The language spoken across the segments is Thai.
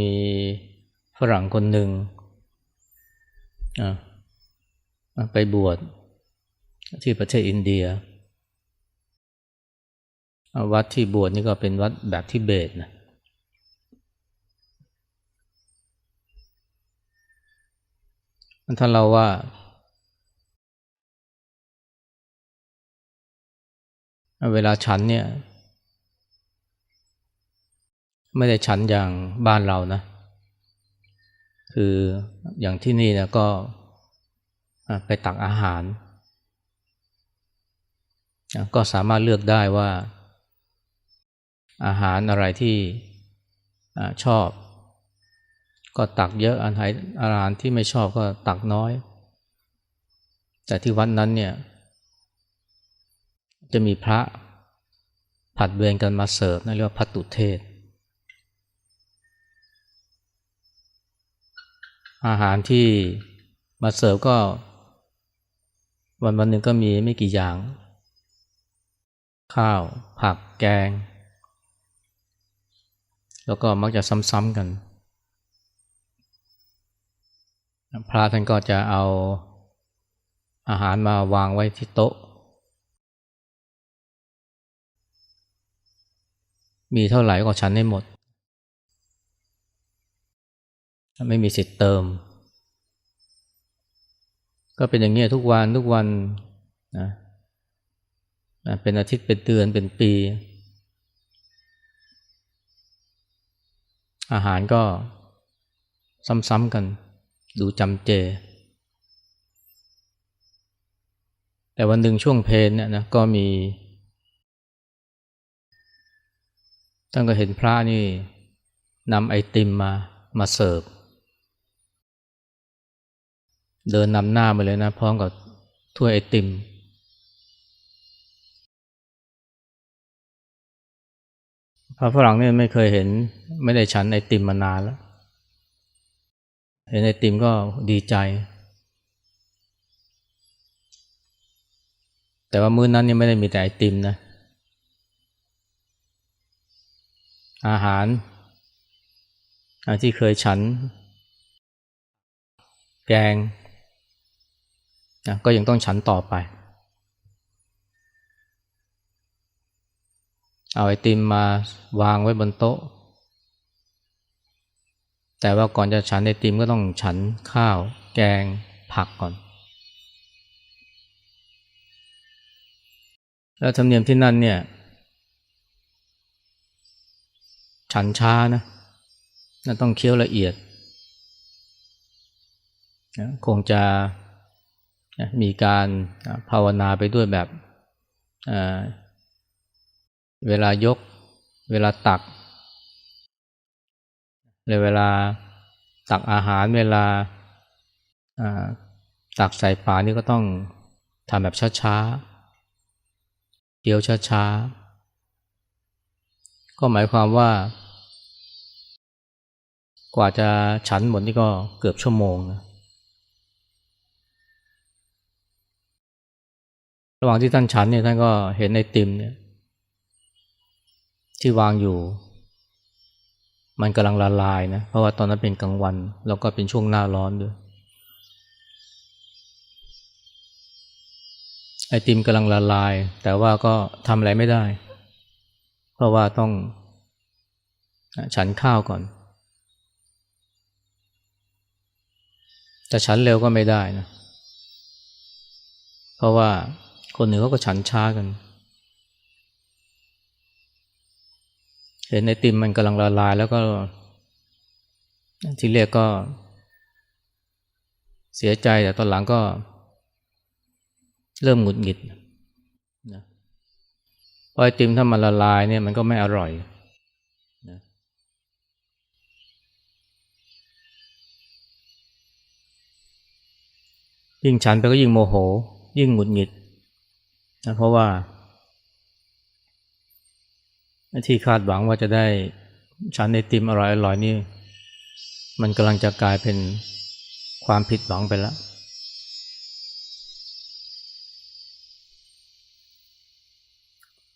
มีฝรั่งคนหนึ่งไปบวชที่ประเทศอินเดีย วัดที่บวชนี่ก็เป็นวัดแบบทิเบตนะท่านเราว่าเวลาฉันเนี่ย ไม่ได้ฉันอย่างบ้านเรานะ คืออย่างที่นี่นะก็ไปตักอาหาร ก็สามารถเลือกได้ว่า อาหารอะไรที่ชอบ ก็ตักเยอะอาหารอาหารที่ไม่ชอบก็ตักน้อย แต่ที่วัดนั้นเนี่ย จะมีพระผัดเวรกันมาเสิร์ฟนั่นเรียกว่าพัตตุเทศ อาหารที่มาเสิร์ฟก็ วันวันหนึ่งก็มีไม่กี่อย่าง ข้าว ผักแกง แล้วก็มักจะซ้ำๆกันพระท่านก็จะเอาอาหารมาวางไว้ที่โต๊ะ มีเท่าไหร่ก็ฉันให้หมด ไม่มีสิทธิ์เติม ก็เป็นอย่างนี้ยทุกวันทุกวันนะเป็นอาทิตย์เป็นเดือนเป็นปี อาหารก็ซ้ำๆกัน ดูจำเจ แต่วันหนึ่งช่วงเพลนเนี่ยนะก็มีท่านก็เห็นพระนี่นำไอติมมามาเสิร์ฟ เดินนำหน้ามาเลยนะ พร้อมกับถ้วยไอติม พระฝรั่งนี่ไม่เคยเห็น ไม่ได้ฉันไอติมมานานแล้ว เห็นไอติมก็ดีใจ แต่ว่ามื้อนั้นนี่ไม่ได้มีแต่ไอติมนะ อาหารที่เคยฉัน แกง นะก็ยังต้องฉันต่อไป เอาไอติมมาวางไว้บนโต๊ะ แต่ว่าก่อนจะฉันไอติมก็ต้องฉันข้าว แกง ผักก่อน แล้วธรรมเนียมที่นั่นเนี่ย ฉันช้านะต้องเคี้ยวละเอียดคงจะ มีการภาวนาไปด้วยแบบเวลายก เวลาตักเวลาตักอาหารเวลาตักใส่ปานี่ก็ต้องทำแบบช้าๆเดียวช้าๆ ก็หมายความว่า กว่าจะฉันหมดนี่ก็เกือบชั่วโมงนะ ระหว่างที่ท่านฉันเนี่ยท่านก็เห็นในติมเนี่ยที่วางอยู่ มันกำลังละลายนะเพราะว่าตอนนั้นเป็นกลางวัน แล้วก็เป็นช่วงหน้าร้อนด้วยไอติมกำลังละลาย แต่ว่าก็ทำอะไรไม่ได้ เพราะว่าต้องฉันข้าวก่อนแต่ฉันเร็วก็ไม่ได้นะเพราะว่า คนหนึ่งเขาก็ฉันช้ากัน เห็นในติมมันกำลังละลายแล้วก็ทีเรียกก็ เสียใจแต่ตอนหลังก็ เริ่มหงุดหงิดนะพอไอติมถ้ามันละลายเนี่ยมันก็ไม่อร่อยนะยิ่งฉันไปก็ยิ่งโมโห ยิ่งหงุดหงิด นะเพราะว่า ที่คาดหวังว่าจะได้ฉันในติมอร่อยอร่อยนี่มันกำลังจะกลายเป็นความผิดหวังไปแล้ว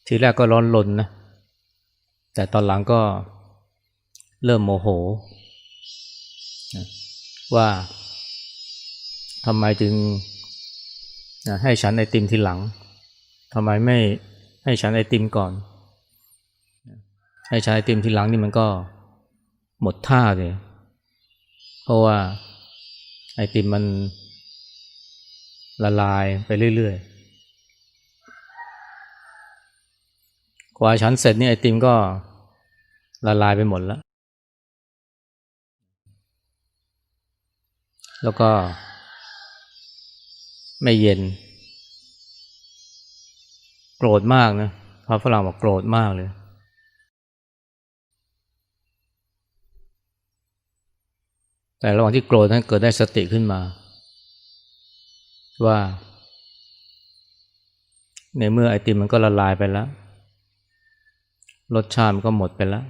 ทีแรกก็ร้อนลนนะ แต่ตอนหลังก็เริ่มโมโห ว่าทำไมจึงให้ฉันไอติมทีหลัง ทำไมไม่ให้ฉันไอติมก่อน ให้ฉันไอติมทีหลังนี่มันก็หมดท่าเลย เพราะว่าไอติมมันละลายไปเรื่อยๆ กว่าฉันเสร็จนี่ไอติมก็ละลายไปหมดแล้ว แล้วก็ไม่เย็น โกรธมากนะพระฝรั่งบอกโกรธมากเลย แต่ระหว่างที่โกรธนั้นเกิดได้สติขึ้นมา ว่า ในเมื่อไอติมมันก็ละลายไปแล้ว รสชาติมันก็หมดไปแล้ว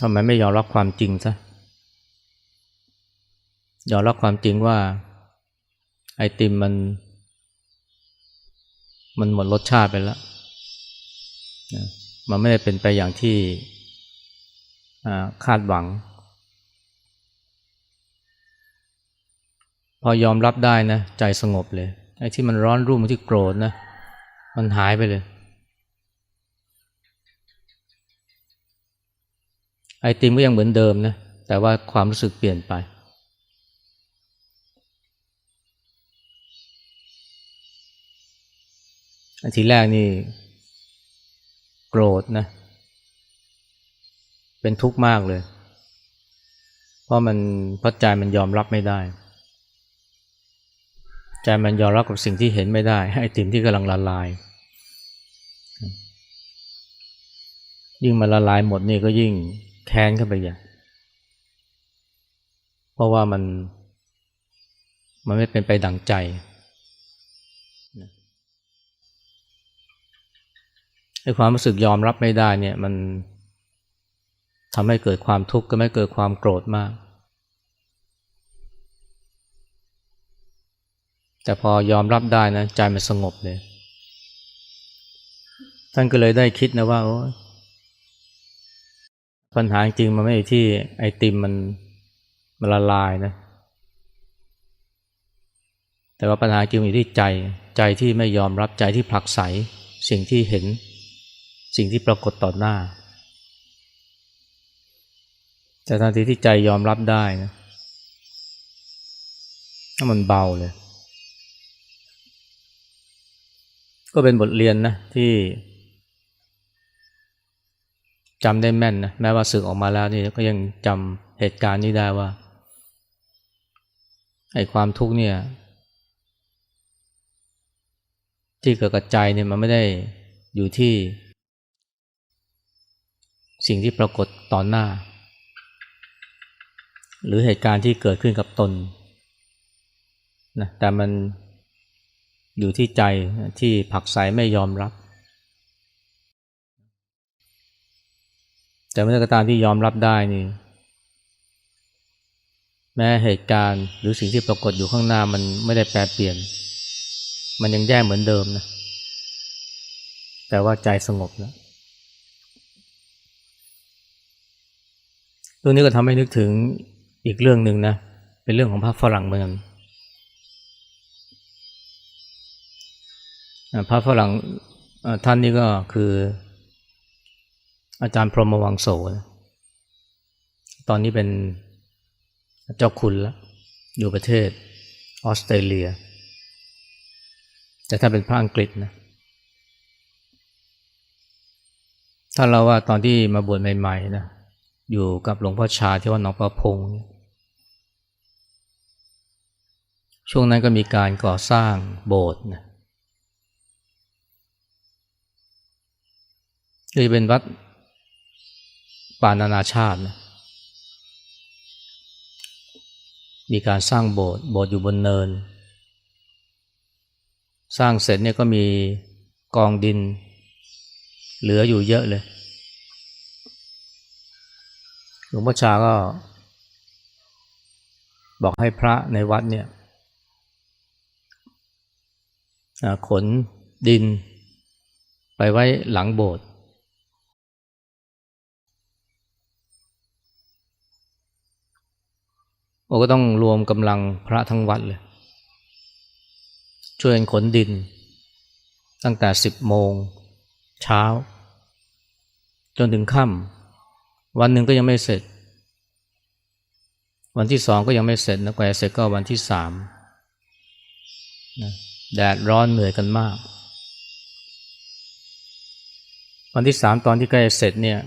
ทำไมไม่ยอมรับความจริงซะ ยอมรับความจริงว่าไอติมมัน มันหมดรสชาติไปแล้วนะมันไม่ได้เป็นไปอย่างที่คาดหวัง พอยอมรับได้นะ ใจสงบเลยไอ้ที่มันร้อนรุ่มที่โกรธนะ มันหายไปเลย ไอติมก็ยังเหมือนเดิมนะ แต่ว่าความรู้สึกเปลี่ยนไป ทีแรกนี่โกรธนะ เป็นทุกข์มากเลย เพราะมันเพราะใจมันยอมรับไม่ได้ ใจมันยอมรับกับสิ่งที่เห็นไม่ได้ ไอติมที่กำลังละลาย ยิ่งมันละลายหมดนี่ก็ยิ่งแค้นเข้าไปอย่เพราะว่ามัน มันไม่เป็นไปดังใจ ไอ้ความรู้สึกยอมรับไม่ได้เนี่ยมันทำให้เกิดความทุกข์ก็ไม่เกิดความโกรธมาก แต่พอยอมรับได้นะใจมันสงบเลยท่านก็เลยได้คิดนะว่าโอ้ปัญหาจริงมันไม่ที่ไอติมมันมันละลายนะ แต่ว่าปัญหาจริงอยู่ที่ใจ ใจที่ไม่ยอมรับใจที่ผลักไสสิ่งที่เห็น สิ่งที่ปรากฏต่อหน้า แต่ทันทีที่ใจยอมรับได้นะถ้ามันเบาเลย ก็เป็นบทเรียนนะที่จำได้แม่นนะแม้ว่าสึกออกมาแล้วนี่ก็ยังจำเหตุการณ์นี้ได้ว่าไอ้ความทุกข์เนี่ย ที่เกิดกับใจเนี่ยมันไม่ได้อยู่ที่ สิ่งที่ปรากฏต่อหน้า หรือเหตุการณ์ที่เกิดขึ้นกับตนนะแต่มันอยู่ที่ใจที่ผักใสไม่ยอมรับ แต่เมื่อกตามที่ยอมรับได้นี่ แม้เหตุการณ์หรือสิ่งที่ปรากฏอยู่ข้างหน้ามันไม่ได้แปรเปลี่ยน มันยังแย่เหมือนเดิมนะ แต่ว่าใจสงบแล้ว เรื่องนี้ก็ทำให้นึกถึงอีกเรื่องหนึ่งนะ เป็นเรื่องของพระฝรั่งเหมือนกันพระฝรั่งท่านนี้ก็คือ อาจารย์พรหมวังโสนะตอนนี้เป็นเจ้าคุณแล้วอยู่ประเทศออสเตรเลีย แต่ถ้าเป็นพระอังกฤษนะถ้าเราว่าตอนที่มาบวชใหม่ๆนะ อยู่กับหลวงพ่อชาที่วัดหนองประพง ช่วงนั้นก็มีการก่อสร้างโบสถ์นะคือเป็นวัดป่านานาชาตินะมีการสร้างโบสถ์โบสถ์อยู่บนเนิน สร้างเสร็จเนี่ยก็มีกองดิน เหลืออยู่เยอะเลย ลวงพ่อชาก็ บอกให้พระในวัดเนี่ยขนดิน ไปไว้หลังโบสถ์โอ้ก็ต้องรวมกำลังพระทั้งวัดเลย ช่วยกันขนดิน ตั้งแต่สิบโมง เช้า จนถึงค่ำ วันหนึ่งก็ยังไม่เสร็จ วันที่สองก็ยังไม่เสร็จนะกว่าจะเสร็จก็วันที่สามนะแดดร้อนเหนื่อยกันมาก วันที่สามตอนที่ใกล้เสร็จเนี่ย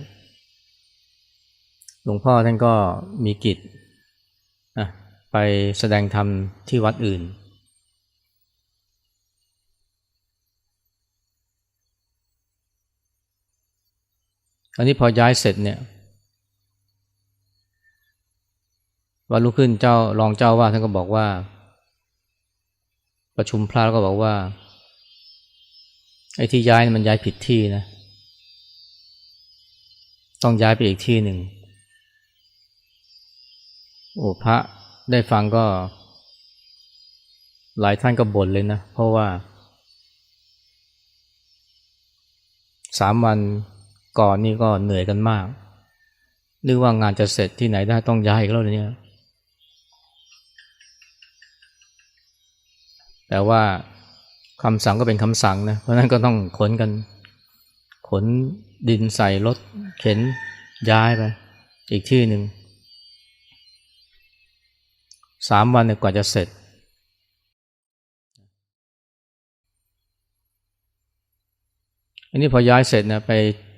หลวงพ่อท่านก็มีกิจนะไปแสดงธรรมที่วัดอื่น อันนี้พอย้ายเสร็จเนี่ย วันรุ่งขึ้นเจ้ารองเจ้าว่าท่านก็บอกว่า ประชุมพระแล้วก็บอกว่าไอ้ที่ย้ายมันย้ายผิดที่นะ ต้องย้ายไปอีกที่หนึ่งโอ้พระได้ฟังก็ หลายท่านก็บ่นเลยนะ เพราะว่าสามวันก่อนนี่ก็เหนื่อยกันมากนึกว่างานจะเสร็จที่ไหนได้ต้องย้ายอีกแล้วเนี่ย แต่ว่าคำสั่งก็เป็นคำสั่งนะ เพราะนั้นก็ต้องขนกัน ขนดินใส่รถเข็นย้ายไป อีกที่หนึ่งสามวันกว่าจะเสร็จ อันนี้พอย้ายเสร็จนะไป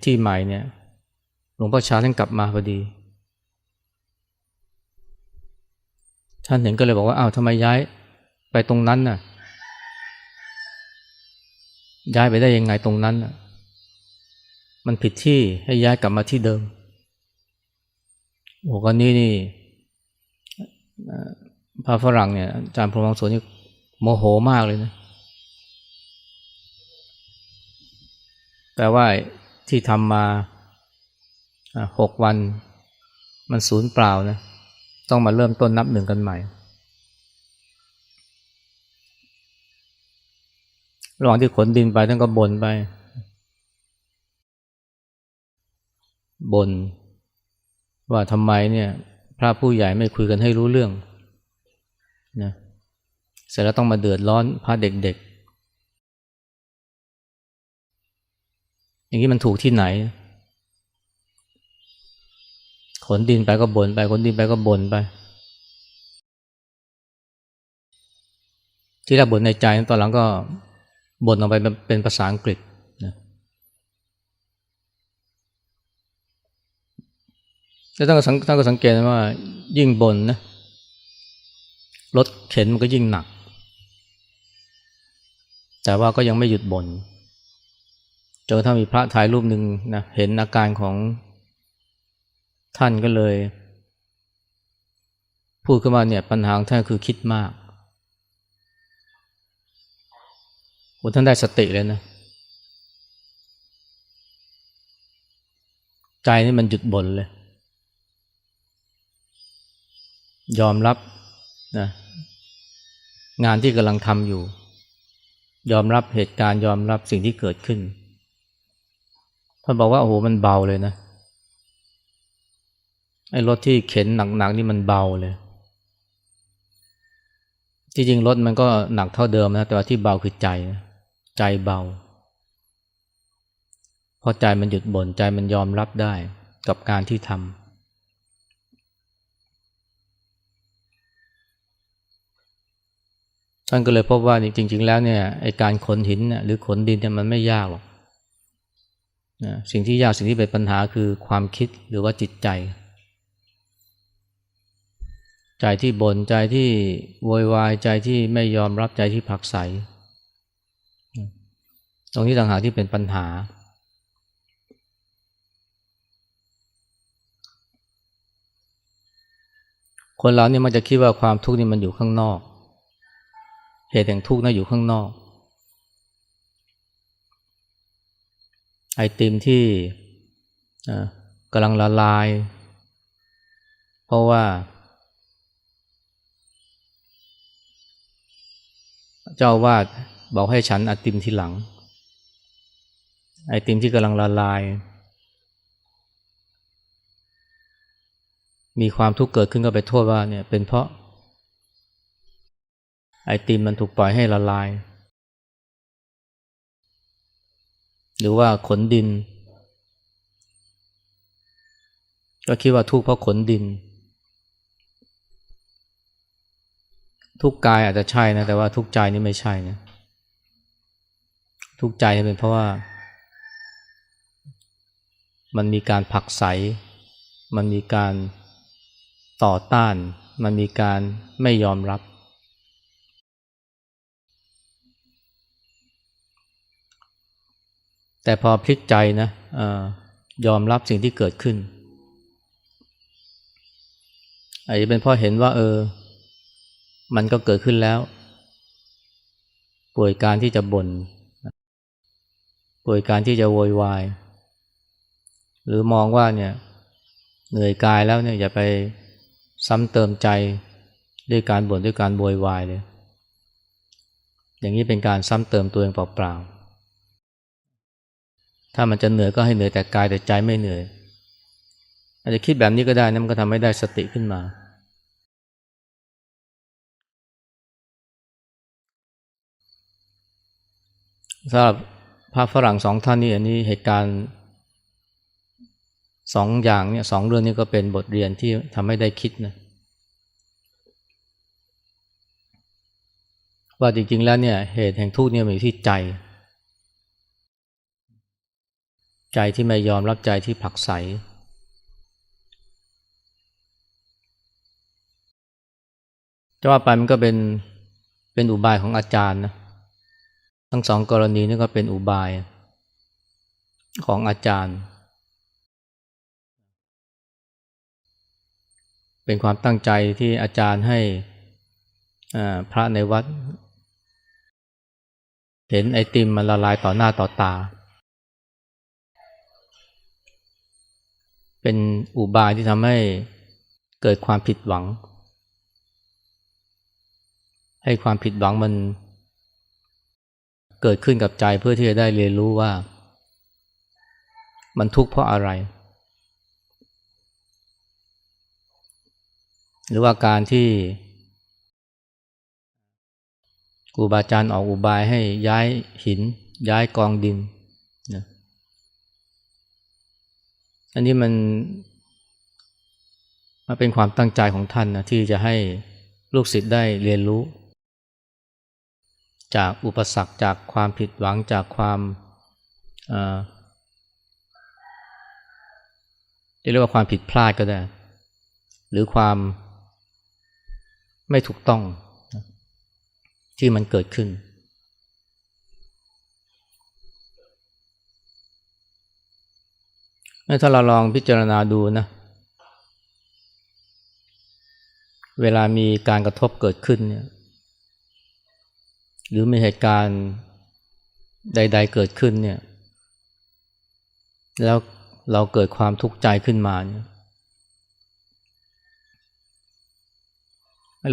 ที่ใหม่เนี่ยหลวงพ่อชาท่านกลับมาพอดี ท่านเห็นก็เลยบอกว่าอ้าวทำไมย้ายไปตรงนั้นน่ะ ย้ายไปได้ยังไงตรงนั้น มันผิดที่ให้ย้ายกลับมาที่เดิมโอ้ก็นี่นี่พระฝรั่งเนี่ยอาจารย์พรหมสวนนี่โมโหมากเลยนะแปลว่าที่ทำมาหกวัน มันสูญเปล่านะต้องมาเริ่มต้นนับหนึ่งกันใหม่ ระหว่างที่ขนดินไปท่านก็บ่นไปบ่นว่าทำไมเนี่ยพระผู้ใหญ่ไม่คุยกันให้รู้เรื่องนะเสร็จแล้วต้องมาเดือดร้อนพระเด็กๆ อย่างนี้มันถูกที่ไหน ขนดินไปก็บ่นไป ขนดินไปก็บ่นไป ที่แรกบ่นในใจตอนหลังก็ บ่นออกไปเป็นภาษาอังกฤษนะแล้วท่านก็สังท่านก็สังเกตว่ายิ่งบ่นนะรถเข็นมันก็ยิ่งหนัก แต่ว่าก็ยังไม่หยุดบน่นจนถ้ามีพระถ่ายรูปหนึ่งนะเห็นอาการของท่านก็เลย พูดขึ้นมาเนี่ยปัญหาของท่านคือคิดมาก โอ้ท่านได้สติเลยนะ ใจนี่มันหยุดบ่นเลย ยอมรับนะงานที่กำลังทำอยู่ ยอมรับเหตุการณ์ยอมรับสิ่งที่เกิดขึ้นท่านบอกว่าโอ้โหมันเบาเลยนะไอ้รถที่เข็นหนักๆนี่มันเบาเลยจริงๆรถมันก็หนักเท่าเดิมนะแต่ว่าที่เบาคือใจ ใจเบาพราะใจมันหยุดบน่นใจมันยอมรับได้กับการที่ทำท่านก็เลยพบว่าจริง ๆ แล้วเนี่ยไอการขนหินหรือขนดินเนี่ยมันไม่ยากหรอกนะสิ่งที่ยากสิ่งที่เป็นปัญหาคือความคิดหรือว่าจิตใจ ใจที่บน่นใจที่โวยวายใจที่ไม่ยอมรับใจที่ผักใส ตรงนี้ต่างหากที่เป็นปัญหา คนเราเนี่ยมันจะคิดว่าความทุกข์นี่มันอยู่ข้างนอก เหตุแห่งทุกข์น่ะอยู่ข้างนอก ไอติมที่กำลังละลาย เพราะว่าเจ้าวาดบอกให้ฉันอติมทีหลัง ไอติมที่กำลังละลาย มีความทุกข์เกิดขึ้นก็ไปโทษว่าเนี่ยเป็นเพราะ ไอติมมันถูกปล่อยให้ละลาย หรือว่าขนดิน ก็คิดว่าทุกข์เพราะขนดิน ทุกกายอาจจะใช่นะ แต่ว่าทุกใจนี่ไม่ใช่นะทุกใจเป็นเพราะว่า มันมีการผลักไสมันมีการต่อต้าน มันมีการไม่ยอมรับ แต่พอพลิกใจนะอยอมรับสิ่งที่เกิดขึ้นอาจจะเป็นเพราะเห็นว่า เออ มันก็เกิดขึ้นแล้ว ป่วยการที่จะบน่นป่วยการที่จะโวยวาย หรือมองว่าเนี่ยเหนื่อยกายแล้วเนี่ยอย่าไปซ้ำเติมใจด้วยการบ่นด้วยการโวยวายเลย อย่างนี้เป็นการซ้ำเติมตัวเองเปล่าๆ ถ้ามันจะเหนื่อยก็ให้เหนื่อยแต่กายแต่ใจไม่เหนื่อย อาจจะคิดแบบนี้ก็ได้นะมันก็ทำให้ได้สติขึ้นมาสำหรับพระฝรั่งสองท่านนี่อันนี้เหตุการณ์ สองอย่างเนี่ยสองเรื่องนี้ก็เป็นบทเรียนที่ทำให้ได้คิดนะว่าจริงๆแล้วเนี่ยเหตุแห่งทุกข์เนี่ยมันอยู่ที่ใจ ใจที่ไม่ยอมรับใจที่ผักใสจะว่าไปมันก็เป็นเป็นอุบายของอาจารย์นะทั้งสองกรณีนี่ก็เป็นอุบายของอาจารย์ เป็นความตั้งใจที่อาจารย์ให้พระในวัด เห็นไอติมมันละลายต่อหน้าต่อตา เป็นอุบายที่ทำให้เกิดความผิดหวัง ให้ความผิดหวังมันเกิดขึ้นกับใจเพื่อที่จะได้เรียนรู้ว่า มันทุกข์เพราะอะไร หรือว่าการที่ครูบาอาจารย์ออกอุบายให้ย้ายหิน ย้ายกองดินนะอันนี้มันมันเป็นความตั้งใจของท่านนะที่จะให้ลูกศิษย์ได้เรียนรู้ จากอุปสรรคจากความผิดหวังจากความจะเรียกว่าความผิดพลาดก็ได้ หรือความ ไม่ถูกต้องที่มันเกิดขึ้น ถ้าเราลองพิจารณาดูนะ เวลามีการกระทบเกิดขึ้นเนี่ย หรือมีเหตุการณ์ใด ๆ เกิดขึ้นเนี่ย แล้วเราเกิดความทุกข์ใจขึ้นมาเนี่ย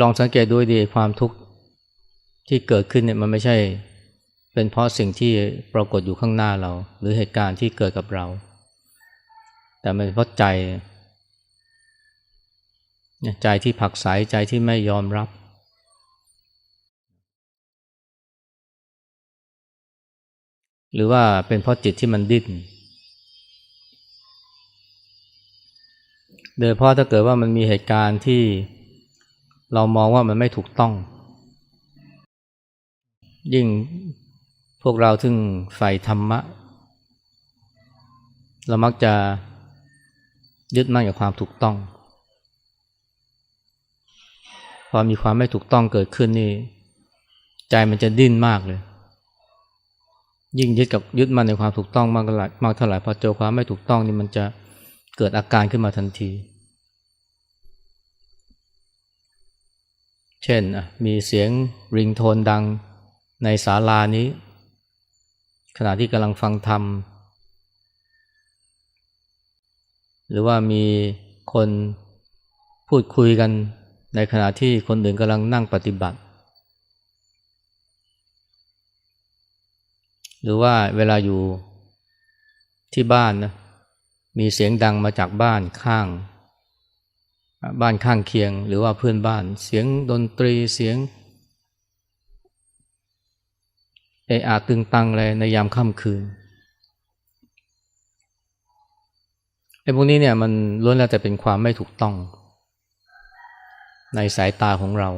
ลองสังเกตด้วยดีความทุกข์ที่เกิดขึ้นเนี่ยมันไม่ใช่ เป็นเพราะสิ่งที่ปรากฏอยู่ข้างหน้าเรา หรือเหตุการณ์ที่เกิดกับเรา แต่มันเป็นเพราะใจใจที่ผักสายใจที่ไม่ยอมรับหรือว่าเป็นเพราะจิตที่มันดิ้น โดยเพราะถ้าเกิดว่ามันมีเหตุการณ์ที่ เรามองว่ามันไม่ถูกต้อง ยิ่งพวกเราถึงใฝ่ธรรมะ เรามักจะยึดมั่นกับความถูกต้อง พอมีความไม่ถูกต้องเกิดขึ้นนี่ ใจมันจะดิ้นมากเลย ยิ่งยึดกับยึดมั่นในความถูกต้องมากเท่าไหร่มากเท่าไหร่พอเจอความไม่ถูกต้องนี่มันจะเกิดอาการขึ้นมาทันที เช่นมีเสียงริงโทนดังในศาลานี้ ขณะที่กำลังฟังธรรม หรือว่ามีคนพูดคุยกันในขณะที่คนอื่นกำลังนั่งปฏิบัติ หรือว่าเวลาอยู่ที่บ้านนะมีเสียงดังมาจากบ้านข้าง บ้านข้างเคียงหรือว่าเพื่อนบ้าน เสียงดนตรีเสียงเออาตึงตังอะไรในยามค่ำคืนไอ้พวกนี้เนี่ยมันล้วนแล้วแต่เป็นความไม่ถูกต้อง ในสายตาของเรา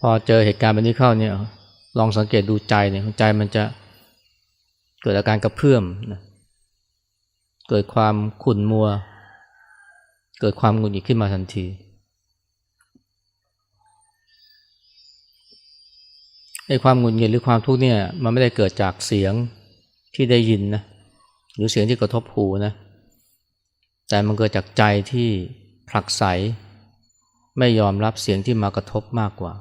พอเจอเหตุการณ์แบบนี้เข้าเนี่ยลองสังเกตดูใจเนี่ยใจมันจะเกิดอาการกระเพื่อมนะ เกิดความขุ่นมัว เกิดความหงุดหงิดขึ้นมาทันที ไอ้ความหงุดหงิดหรือความทุกข์เนี่ยมันไม่ได้เกิดจากเสียงที่ได้ยินนะหรือเสียงที่กระทบหูนะ แต่มันเกิดจากใจที่ผลักไสไม่ยอมรับเสียงที่มากระทบมากกว่า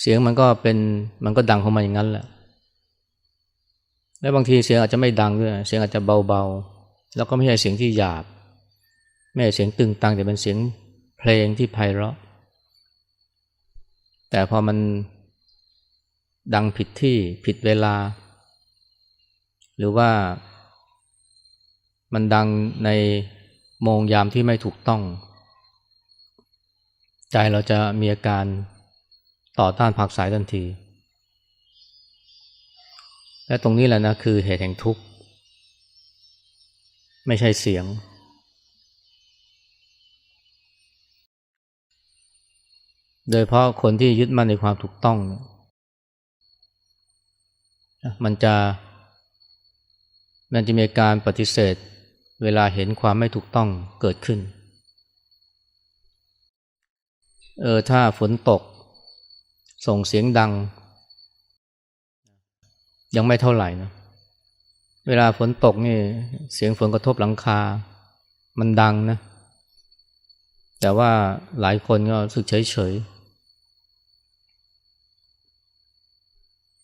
เสียงมันก็เป็นมันก็ดังของมันอย่างนั้นแหละ และบางทีเสียงอาจจะไม่ดังด้วยเสียงอาจจะเบาๆ แล้วก็ไม่ใช่เสียงที่หยาบ ไม่ใช่เสียงตึงตังแต่เป็นเสียงเพลงที่ไพเราะ แต่พอมันดังผิดที่ผิดเวลา หรือว่ามันดังในโมงยามที่ไม่ถูกต้อง ใจเราจะมีอาการต่อต้านผักสายทันที และตรงนี้แหละนะคือเหตุแห่งทุกข์ ไม่ใช่เสียง โดยเพราะคนที่ยึดมั่นในความถูกต้อง มันจะ มันจะมีการปฏิเสธ เวลาเห็นความไม่ถูกต้องเกิดขึ้น เออถ้าฝนตก ส่งเสียงดัง ยังไม่เท่าไหร่นะเวลาฝนตกนี่เสียงฝนกระทบหลังคา มันดังนะ แต่ว่าหลายคนก็รู้สึกเฉยเฉย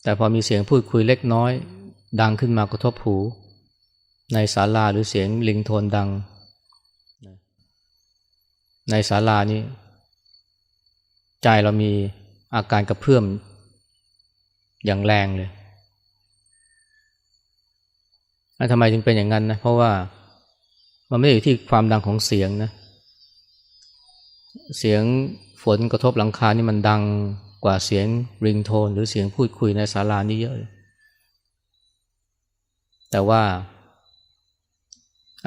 แต่พอมีเสียงพูดคุยเล็กน้อย ดังขึ้นมากระทบหู ในศาลาหรือเสียงลิงโทนดัง ในศาลานี้ ใจเรามีอาการกระเพื่อมอย่างแรงเลย ทำไมจึงเป็นอย่างนั้นนะ เพราะว่ามันไม่ได้อยู่ที่ความดังของเสียงนะ เสียงฝนกระทบหลังคานี่มันดังกว่าเสียงริงโทน หรือเสียงพูดคุยในศาลานี่เยอะ แต่ว่า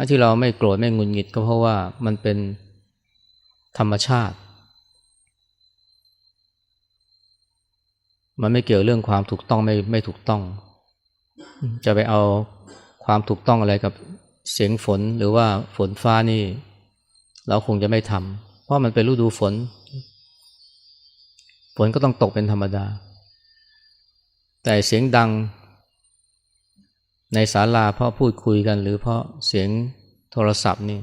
ที่เราไม่โกรธไม่งุนงิดก็เพราะว่ามันเป็นธรรมชาติ มันไม่เกี่ยวเรื่องความถูกต้องไม่ไม่ถูกต้อง จะไปเอา ความถูกต้องอะไรกับเสียงฝนหรือว่าฝนฟ้านี่ เราคงจะไม่ทำเพราะมันเป็นฤดูฝน ฝนก็ต้องตกเป็นธรรมดา แต่เสียงดัง ในศาลาเพราะพูดคุยกัน หรือเพราะเสียงโทรศัพท์นี่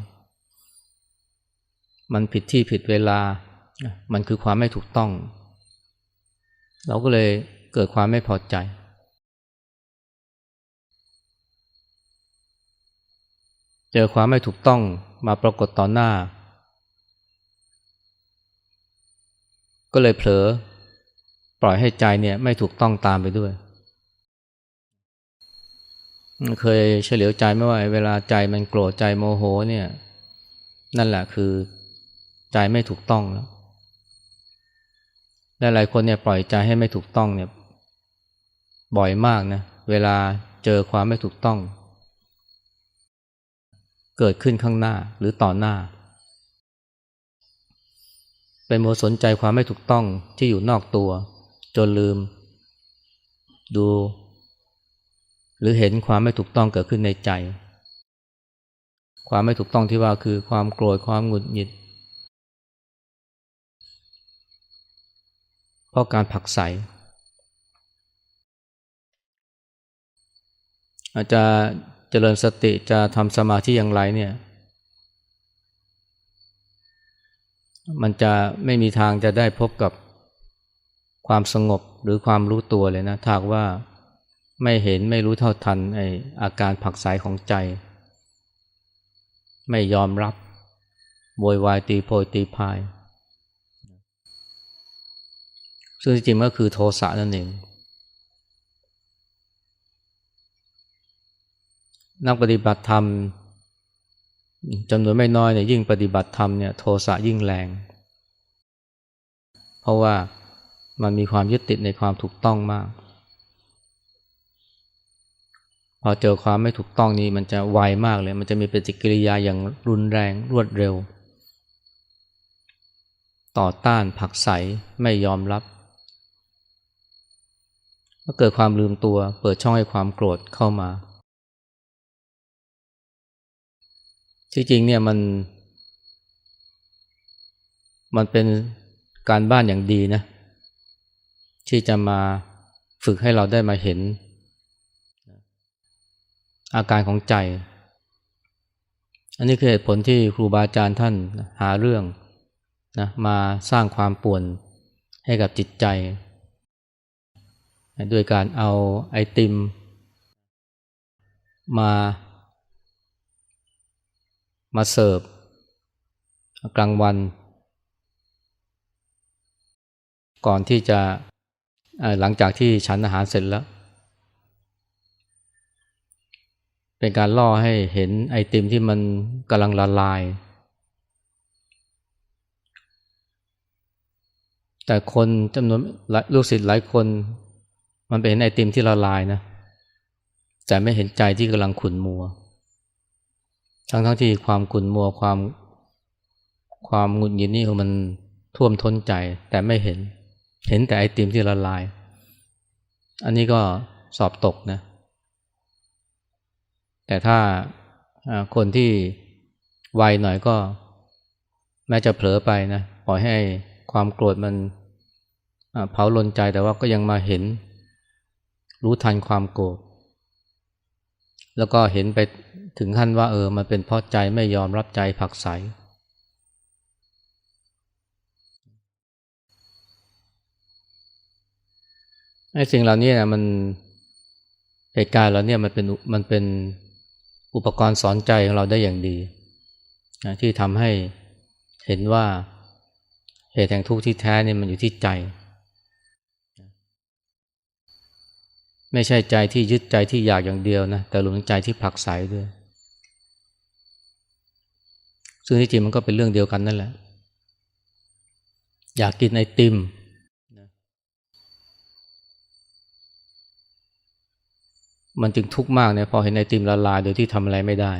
มันผิดที่ผิดเวลา มันคือความไม่ถูกต้อง เราก็เลยเกิดความไม่พอใจ เจอความไม่ถูกต้องมาปรากฏต่อหน้า ก็เลยเผลอ ปล่อยให้ใจเนี่ยไม่ถูกต้องตามไปด้วย เคยเฉลียวใจไม่ว่าเวลาใจมันโกรธใจโมโหเนี่ยนั่นแหละคือใจไม่ถูกต้องแล้วและหลายคนเนี่ยปล่อยใจให้ไม่ถูกต้องเนี่ยบ่อยมากนะเวลาเจอความไม่ถูกต้อง เกิดขึ้นข้างหน้าหรือต่อหน้า เป็นโมสนใจความไม่ถูกต้องที่อยู่นอกตัว จนลืม ดู หรือเห็นความไม่ถูกต้องเกิดขึ้นในใจ ความไม่ถูกต้องที่ว่าคือความโกรธความหงุดหงิดเพราะการผักใสอาจจะ เจริญสติจะทำสมาธิอย่างไรเนี่ย มันจะไม่มีทางจะได้พบกับความสงบหรือความรู้ตัวเลยนะถ้าว่าไม่เห็นไม่รู้เท่าทันไออาการผักสายของใจ ไม่ยอมรับโวยวายตีโพยตีพาย ซึ่งจริงก็คือโทสะนั่นเอง นักปฏิบัติธรรมจำนวนไม่น้อยเนี่ยยิ่งปฏิบัติธรรมเนี่ยโทสะยิ่งแรง เพราะว่ามันมีความยึดติดในความถูกต้องมาก พอเจอความไม่ถูกต้องนี้มันจะไวมากเลย มันจะมีปฏิกิริยาอย่างรุนแรงรวดเร็ว ต่อต้านผักใสไม่ยอมรับก็เกิดความลืมตัวเปิดช่องให้ความโกรธเข้ามา ที่จริงเนี่ยมัน มันเป็นการบ้านอย่างดีนะ ที่จะมาฝึกให้เราได้มาเห็น อาการของใจ อันนี้คือเหตุผลที่ครูบาอาจารย์ท่านหาเรื่องนะมาสร้างความป่วนให้กับจิตใจ ด้วยการเอาไอติม มา มาเสิร์ฟกลางวัน ก่อนที่จะหลังจากที่ฉันอาหารเสร็จแล้ว เป็นการล่อให้เห็นไอติมที่มันกำลังละลาย แต่คนจำนวนลูกศิษย์หลายคน มันเป็นไอติมที่ละลายนะ แต่ไม่เห็นใจที่กำลังขุนมัว ทั้งทั้งที่ความขุ่นมัวความ ความหงุดหงิดนี่มันท่วมท้นใจแต่ไม่เห็น เห็นแต่ไอติมที่ละลาย อันนี้ก็สอบตกนะ แต่ถ้าคนที่ไวหน่อยก็ แม้จะเผลอไปนะปล่อยให้ความโกรธมันเผาลนใจแต่ว่าก็ยังมาเห็น รู้ทันความโกรธแล้วก็เห็นไป ถึงขั้นว่าเออมันเป็นเพราะใจไม่ยอมรับใจผักใสไอ้สิ่งเหล่านี้นะมันเหตุการณ์เราเนี่ยมันเป็นมันเป็นอุปกรณ์สอนใจของเราได้อย่างดีนะที่ทำให้เห็นว่าเหตุแห่งทุกข์ที่แท้เนี่ยมันอยู่ที่ใจ ไม่ใช่ใจที่ยึดใจที่อยากอย่างเดียวนะแต่รวมถึงใจที่ผักใสด้วย ซึ่งที่จริงมันก็เป็นเรื่องเดียวกันนั่นแหละ อยากกินไอติมมันจึงทุกข์มากเนี่ยพอเห็นไอติมละลายโดยที่ทำอะไรไม่ได้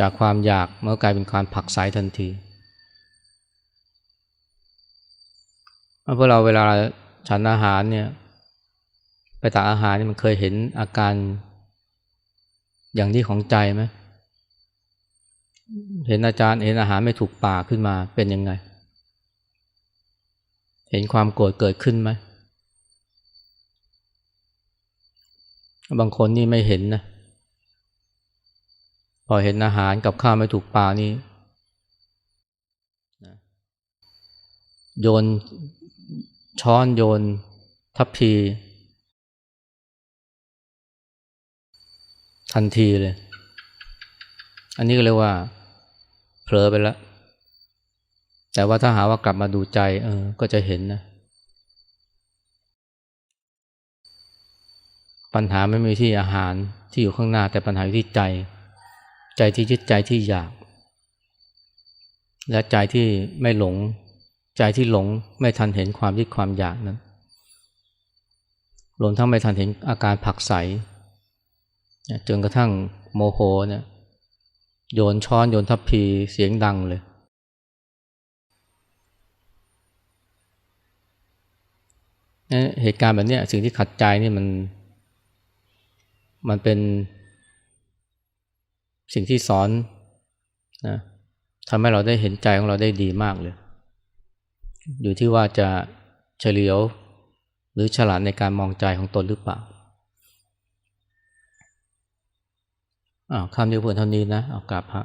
จากความอยากมันก็กลายเป็นความผักใสทันทีเพราะเราเวลาฉันอาหารเนี่ย ไปตักอาหารนี่มันเคยเห็นอาการ อย่างนี้ของใจไหมเห็นอาจารย์เห็นอาหารไม่ถูกปากขึ้นมาเป็นยังไง เห็นความโกรธเกิดขึ้นไหมบางคนนี่ไม่เห็นนะ พอเห็นอาหารกับข้าวไม่ถูกปากนี่โยนช้อนโยนทัพพี ทันทีเลย อันนี้ก็เรียกว่าเผลอไปแล้ว แต่ว่าถ้าหาว่ากลับมาดูใจ เออ ก็จะเห็นนะ ปัญหาไม่มีที่อาหารที่อยู่ข้างหน้า แต่ปัญหาอยู่ที่ใจ ใจที่ยึดใจที่อยาก และใจที่ไม่หลง ใจที่หลงไม่ทันเห็นความยึดความอยากนั้นรวมทั้งไม่ทันเห็นอาการผักใส จนกระทั่งโมโหเนี่ยโยนช้อนโยนทัพพีเสียงดังเลย เหตุการณ์แบบนี้สิ่งที่ขัดใจนี่มัน มันเป็น สิ่งที่สอนนะทำให้เราได้เห็นใจของเราได้ดีมากเลย อยู่ที่ว่าจะเฉลียวหรือฉลาดในการมองใจของตนหรือเปล่า อ้าวคำนี้เพื่อนเท่านี้นะเอากลับฮะ